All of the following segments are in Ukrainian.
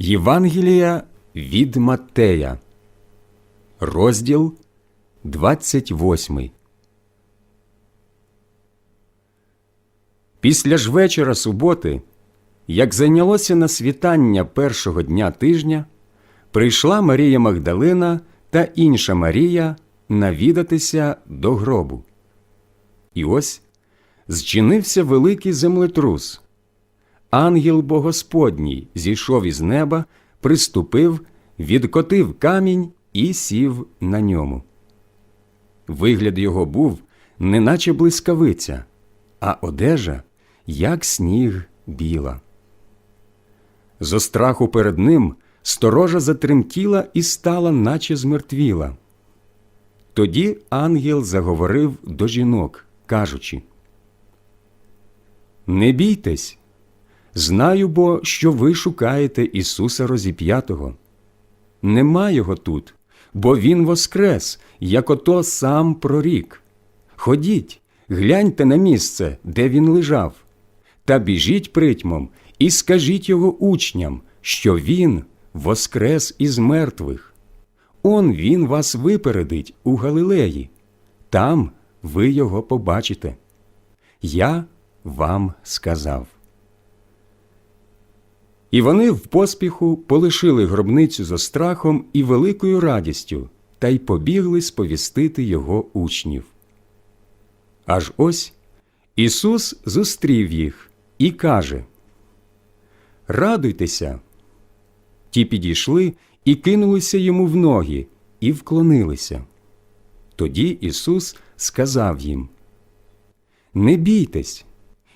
Євангелія від Маттея, розділ 28. Після ж вечора суботи, як зайнялося на світання першого дня тижня, прийшла Марія Магдалина та інша Марія навідатися до гробу. І ось зчинився великий землетрус. Ангел Богосподній зійшов із неба, приступив, відкотив камінь і сів на ньому. Вигляд його був, неначе блискавиця, а одежа, як сніг біла. Зо страху перед ним сторожа затремтіла і стала, наче змертвіла. Тоді ангел заговорив до жінок, кажучи Не бійтесь, знаю бо, що ви шукаєте Ісуса Розіп'ятого. Нема його тут, бо Він воскрес, як ото сам прорік. Ходіть, гляньте на місце, де він лежав, та біжіть притьмом і скажіть його учням, що він воскрес із мертвих. Он він вас випередить у Галилеї, там ви його побачите. Я вам сказав. І вони в поспіху полишили гробницю зо страхом і великою радістю та й побігли сповістити його учнів. Аж ось Ісус зустрів їх і каже Радуйтеся. Ті підійшли і кинулися йому в ноги, і вклонилися. Тоді Ісус сказав їм Не бійтесь,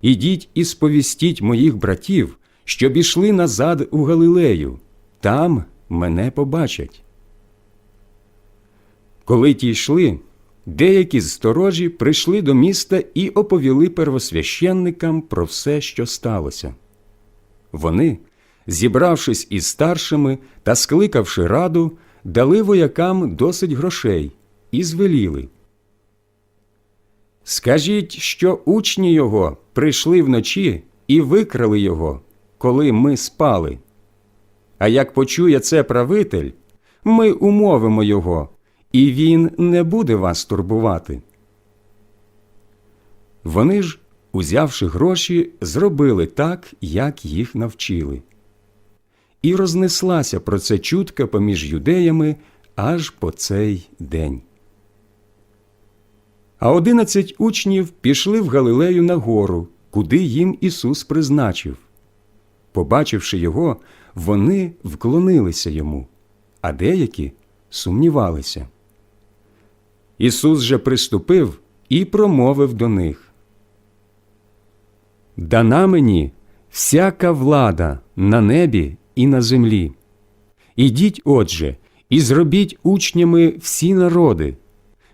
ідіть і сповістіть моїх братів, щоб ішли назад у Галилею, там мене побачать. Коли ті йшли, деякі з сторожі прийшли до міста і оповіли первосвященникам про все, що сталося. Вони, зібравшись із старшими та скликавши раду, дали воякам досить грошей і звеліли. Скажіть, що учні його прийшли вночі і викрали його, коли ми спали. А як почує це правитель, ми умовимо його, і він не буде вас турбувати. Вони ж, узявши гроші, зробили так, як їх навчили. І рознеслася про це чутка поміж юдеями аж по цей день. А одинадцять учнів пішли в Галилею на гору, куди їм Ісус призначив. Побачивши його, вони вклонилися йому, а деякі сумнівалися. Ісус же приступив і промовив до них Дана мені всяка влада на небі і на землі. Ідіть, отже, і зробіть учнями всі народи,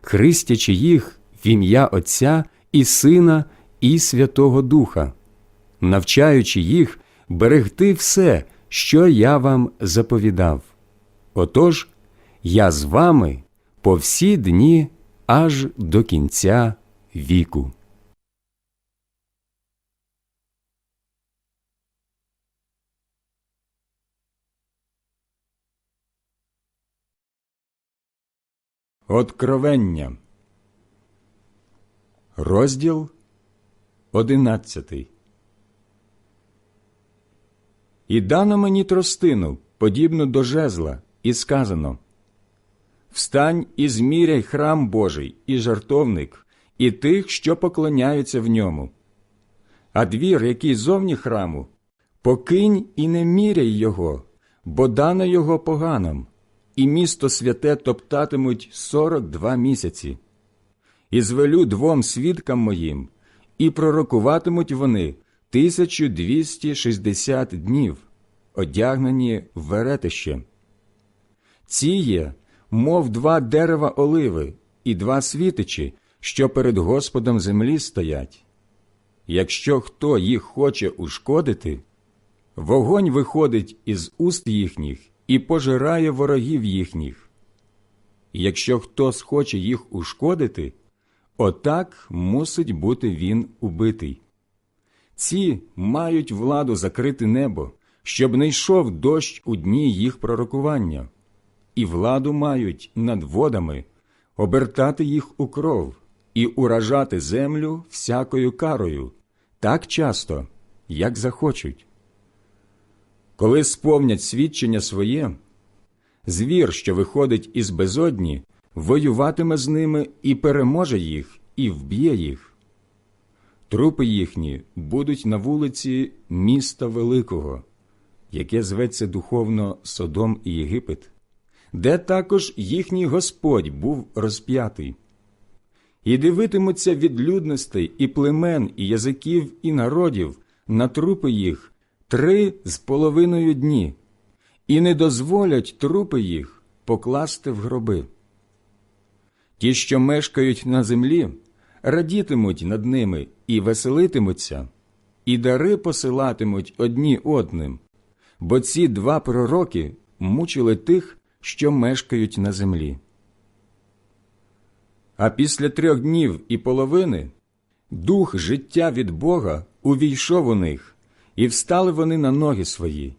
хрестячи їх в ім'я Отця і Сина і Святого Духа, навчаючи їх берегти все, що я вам заповідав. Отож, я з вами по всі дні аж до кінця віку. Откровення. Розділ одинадцятий. І дано мені тростину, подібну до жезла, і сказано Встань і зміряй храм Божий, і жартовник, і тих, що поклоняються в ньому. А двір, який зовні храму, покинь і не міряй його, бо дано його поганам, і місто святе топтатимуть сорок два місяці. І звелю двом свідкам моїм, і пророкуватимуть вони 1260 днів, одягнені в веретище. Ці є, мов два дерева оливи і два світичі, що перед Господом землі стоять. Якщо хто їх хоче ушкодити, вогонь виходить із уст їхніх і пожирає ворогів їхніх. Якщо хто схоче їх ушкодити, отак мусить бути він убитий. Ці мають владу закрити небо, щоб не йшов дощ у дні їх пророкування, і владу мають над водами обертати їх у кров і уражати землю всякою карою так часто, як захочуть. Коли сповнять свідчення своє, звір, що виходить із безодні, воюватиме з ними і переможе їх, і вб'є їх. Трупи їхні будуть на вулиці міста Великого, яке зветься духовно Содом і Єгипет, де також їхній Господь був розп'ятий. І дивитимуться від людностей і племен, і язиків, і народів на трупи їх три з половиною дні, і не дозволять трупи їх покласти в гроби. Ті, що мешкають на землі, радітимуть над ними і веселитимуться, і дари посилатимуть одні одним, бо ці два пророки мучили тих, що мешкають на землі. А після трьох днів і половини дух життя від Бога увійшов у них, і встали вони на ноги свої,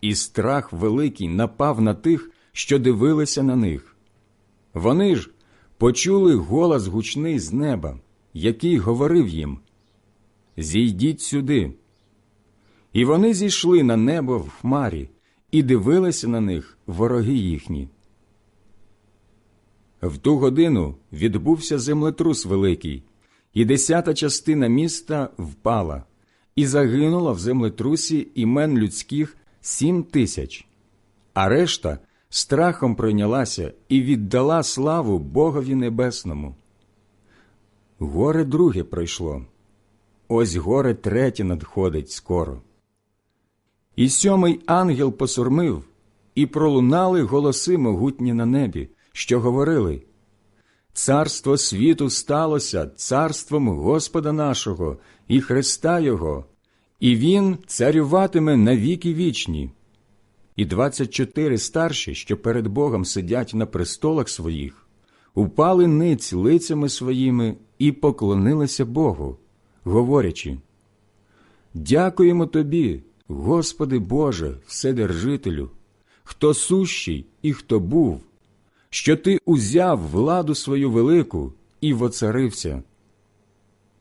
і страх великий напав на тих, що дивилися на них. Вони ж почули голос гучний з неба, який говорив їм Зійдіть сюди. І вони зійшли на небо в хмарі і дивилися на них вороги їхні. В ту годину відбувся землетрус великий, і десята частина міста впала, і загинуло в землетрусі імен людських сім тисяч, а решта страхом пройнялася і віддала славу Богові Небесному. Горе друге пройшло, ось горе третє надходить скоро. І сьомий ангел посурмив, і пролунали голоси могутні на небі, що говорили Царство світу сталося царством Господа нашого і Христа Його, і Він царюватиме на віки вічні. І двадцять чотири старші, що перед Богом сидять на престолах своїх, упали ниць лицями своїми і поклонилися Богу, говорячи Дякуємо Тобі, Господи Боже, Вседержителю, хто сущий і хто був, що Ти узяв владу свою велику і воцарився.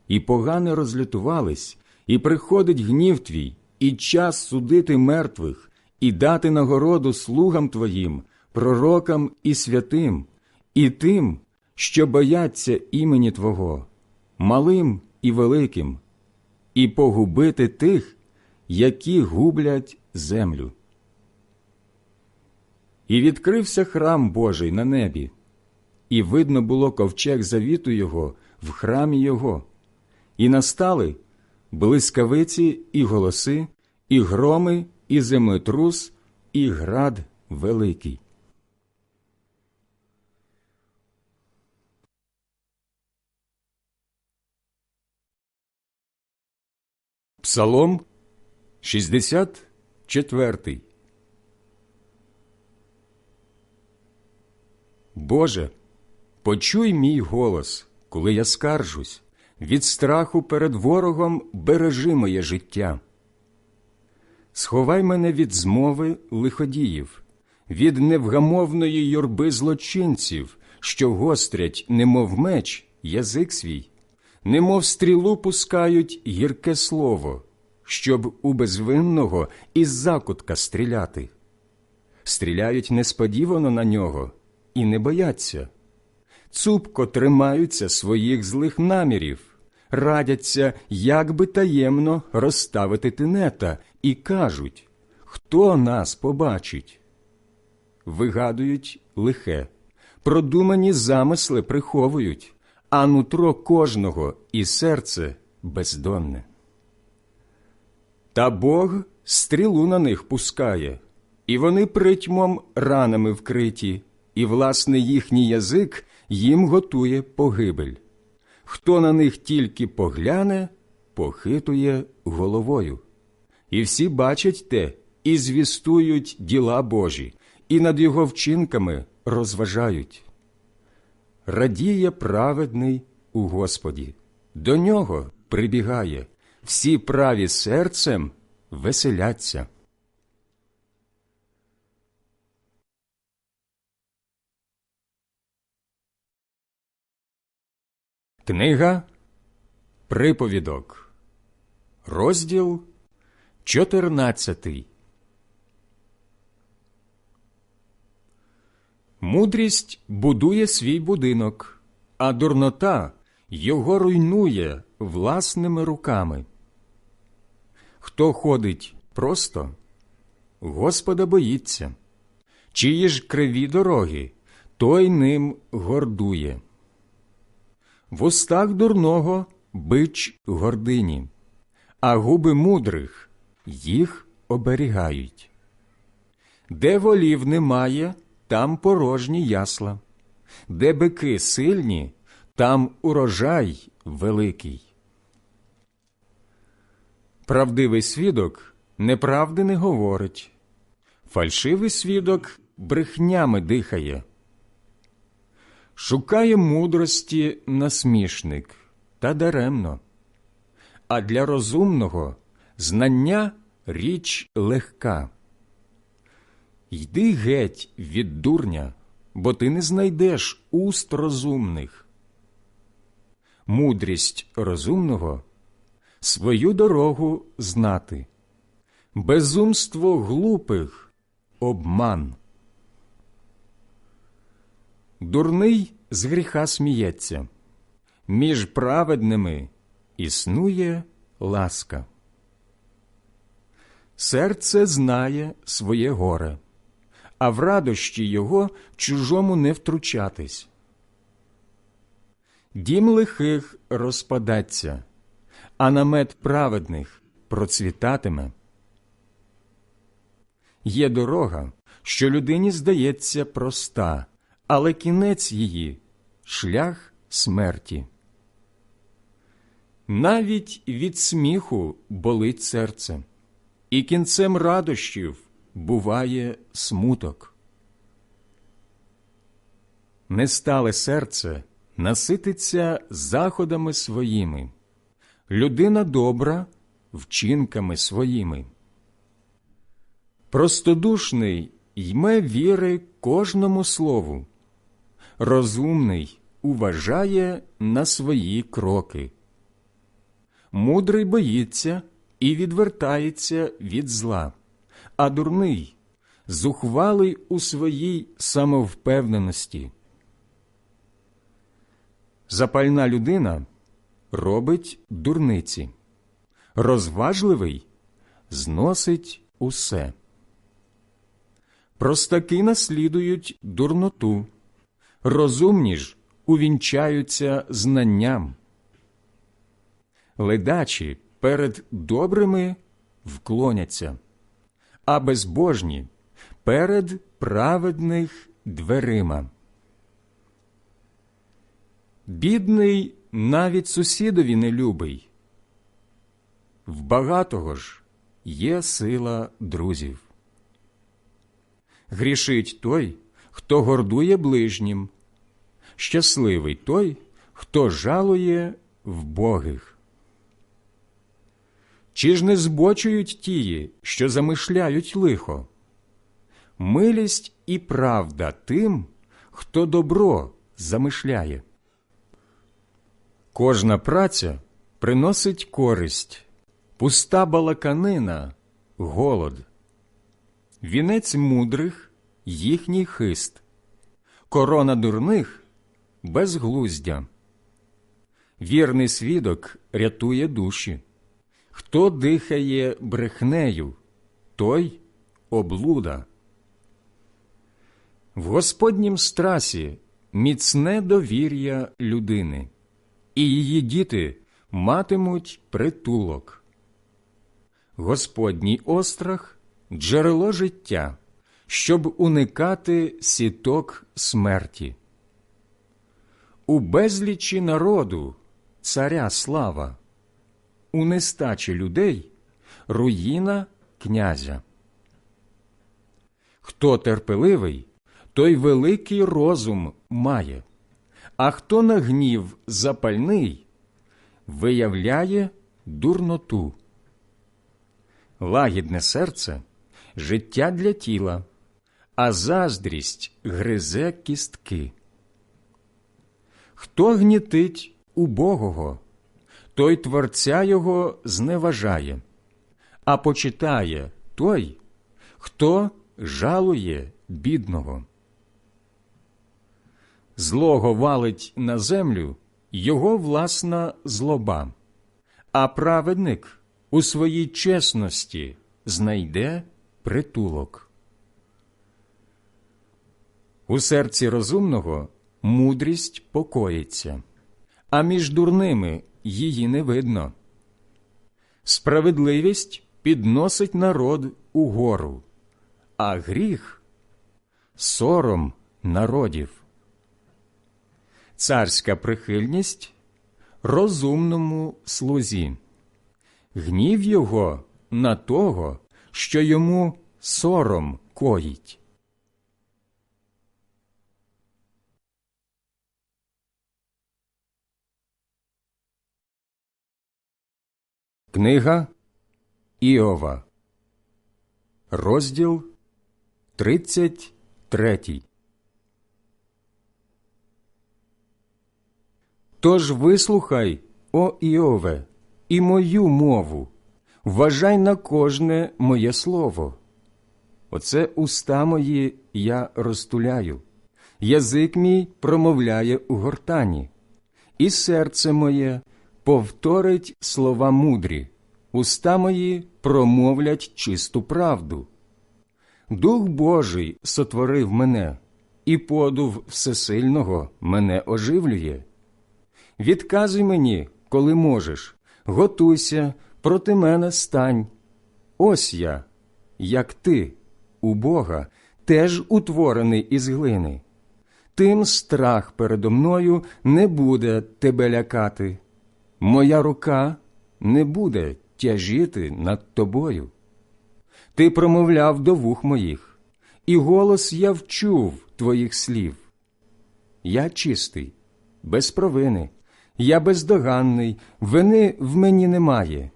І погане розлютувались, і приходить гнів твій, і час судити мертвих, і дати нагороду слугам Твоїм, пророкам і святим, і тим, що бояться імені Твого, малим і великим, і погубити тих, які гублять землю. І відкрився храм Божий на небі, і видно було ковчег завіту його в храмі його, і настали блискавиці і голоси, і громи, і землетрус, і град великий. Псалом 64 Боже, почуй мій голос, коли я скаржусь, від страху перед ворогом бережи моє життя. Сховай мене від змови лиходіїв, від невгамовної юрби злочинців, що гострять, немов меч, язик свій, немов стрілу пускають гірке слово, щоб у безвинного із закутка стріляти. Стріляють несподівано на нього і не бояться, цупко тримаються своїх злих намірів, радяться, як би таємно розставити тинета, і кажуть, хто нас побачить. Вигадують лихе, продумані замисли приховують, а нутро кожного і серце бездонне. Та Бог стрілу на них пускає, і вони притьмом ранами вкриті, і, власне, їхній язик їм готує погибель. Хто на них тільки погляне, похитує головою. І всі бачать те і звістують діла Божі, і над його вчинками розважають. Радіє праведний у Господі, до нього прибігає, всі праві серцем веселяться. Книга Приповідок, розділ 14 Мудрість будує свій будинок, а дурнота його руйнує власними руками. Хто ходить просто, Господа боїться, чиї ж криві дороги, той ним гордує. В устах дурного бич гордині, а губи мудрих їх оберігають. Де волів немає, там порожні ясла, де бики сильні, там урожай великий. Правдивий свідок неправди не говорить, фальшивий свідок брехнями дихає. Шукає мудрості насмішник та даремно, а для розумного знання річ легка. Йди геть від дурня, бо ти не знайдеш уст розумних. Мудрість розумного свою дорогу знати, безумство глупих обман. Дурний з гріха сміється, між праведними існує ласка. Серце знає своє горе, а в радощі його чужому не втручатись. Дім лихих розпадаться, а намет праведних процвітатиме. Є дорога, що людині здається проста, але кінець її шлях смерті. Навіть від сміху болить серце, і кінцем радощів буває смуток. Нестале серце насититься заходами своїми, людина добра вчинками своїми. Простодушний йме віри кожному слову, розумний уважає на свої кроки. Мудрий боїться і відвертається від зла, а дурний зухвалий у своїй самовпевненості. Запальна людина робить дурниці, розважливий зносить усе. Простаки наслідують дурноту, розумні ж увінчаються знанням. Ледачі перед добрими вклоняться, а безбожні перед праведних дверима. Бідний навіть сусідові не любий. В багатого ж є сила друзів. Грішить той, хто гордує ближнім, щасливий той, хто жалує вбогих. Чи ж не збочують тії, що замишляють лихо? Милість і правда тим, хто добро замишляє. Кожна праця приносить користь, пуста балаканина голод. Вінець мудрих їхній хист, корона дурних безглуздя. Вірний свідок рятує душі. Хто дихає брехнею, той облуда. В Господнім страсі міцне довір'я людини, і її діти матимуть притулок. Господній острах джерело життя, щоб уникати сіток смерті. У безлічі народу царя слава, у нестачі людей руїна князя. Хто терпеливий, той великий розум має, а хто на гнів запальний, виявляє дурноту. Лагідне серце життя для тіла, а заздрість гризе кістки. Хто гнітить убогого, той Творця його зневажає, а почитає той, хто жалує бідного. Злого валить на землю його власна злоба, а праведник у своїй чесності знайде притулок. У серці розумного мудрість покоїться, а між дурними її не видно. Справедливість підносить народ угору, а гріх сором народів. Царська прихильність розумному слузі, гнів його на того, що йому сором коїть. Книга Іова, розділ 33 Тож вислухай, о Іове, і мою мову, вважай на кожне моє слово. Оце уста мої я розтуляю, язик мій промовляє у гортані, і серце моє повторить слова мудрі, уста мої промовлять чисту правду. Дух Божий сотворив мене, і подув всесильного мене оживлює. Відказуй мені, коли можеш, готуйся, проти мене стань. Ось я, як ти, у Бога, теж утворений із глини. Тим страх передо мною не буде тебе лякати. Моя рука не буде тяжіти над тобою. Ти промовляв до вух моїх, і голос я вчув твоїх слів. Я чистий, без провини, я бездоганний, вини в мені немає.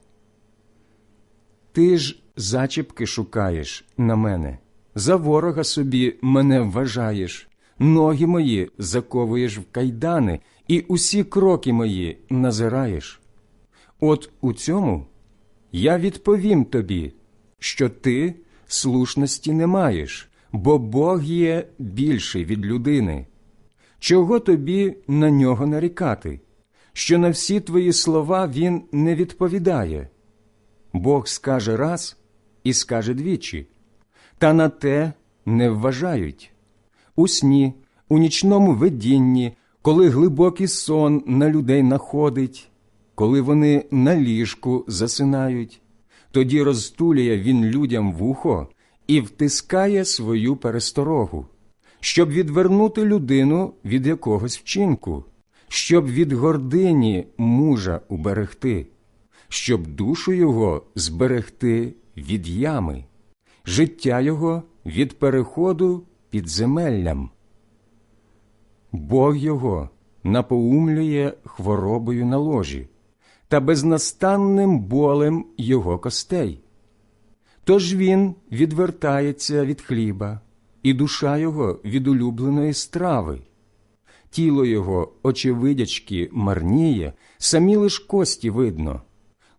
Ти ж зачіпки шукаєш на мене, за ворога собі мене вважаєш, ноги мої заковуєш в кайдани, і усі кроки мої назираєш. От у цьому я відповім тобі, що ти слушності не маєш, бо Бог є більший від людини. Чого тобі на нього нарікати? Що на всі твої слова він не відповідає. Бог скаже раз і скаже двічі, та на те не вважають. У сні, у нічному видінні, коли глибокий сон на людей находить, коли вони на ліжку засинають, тоді розтулює він людям вухо і втискає свою пересторогу, щоб відвернути людину від якогось вчинку, щоб від гордині мужа уберегти, щоб душу його зберегти від ями, життя його від переходу під земеллям. Бог його напоумлює хворобою на ложі та безнастанним болем його костей. Тож він відвертається від хліба, і душа його від улюбленої страви. Тіло його, очевидячки, марніє, самі лиш кості видно,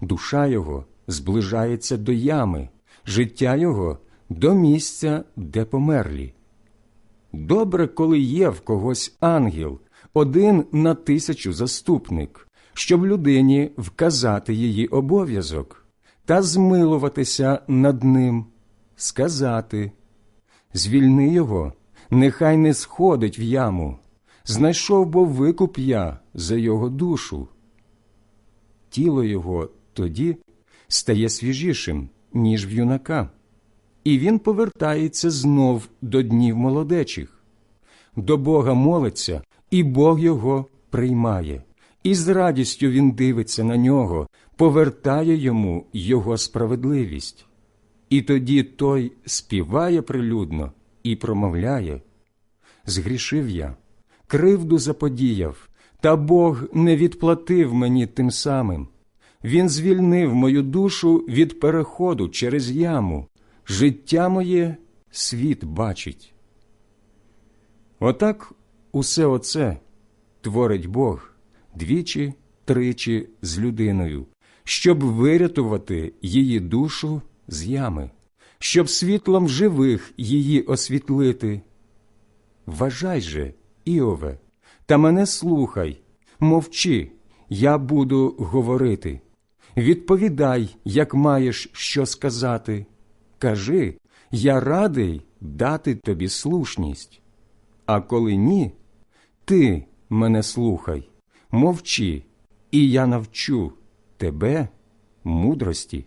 душа його зближається до ями, життя його до місця, де померлі. Добре, коли є в когось ангел, один на тисячу заступник, щоб людині вказати її обов'язок та змилуватися над ним, сказати Звільни його, нехай не сходить в яму, знайшов бо викуп я за його душу. Тіло його тоді стає свіжішим, ніж в юнака, і він повертається знов до днів молодечих. До Бога молиться, і Бог його приймає, і з радістю він дивиться на нього, повертає йому його справедливість. І тоді той співає прилюдно і промовляє Згрішив я, кривду заподіяв, та Бог не відплатив мені тим самим. Він звільнив мою душу від переходу через яму, життя моє світ бачить. Отак усе оце творить Бог двічі, тричі з людиною, щоб вирятувати її душу з ями, щоб світлом живих її освітлити. Вважай же, Іове, та мене слухай, мовчи, я буду говорити. Відповідай, як маєш що сказати. Кажи, я радий дати тобі слушність. А коли ні, ти мене слухай, мовчи, і я навчу тебе мудрості.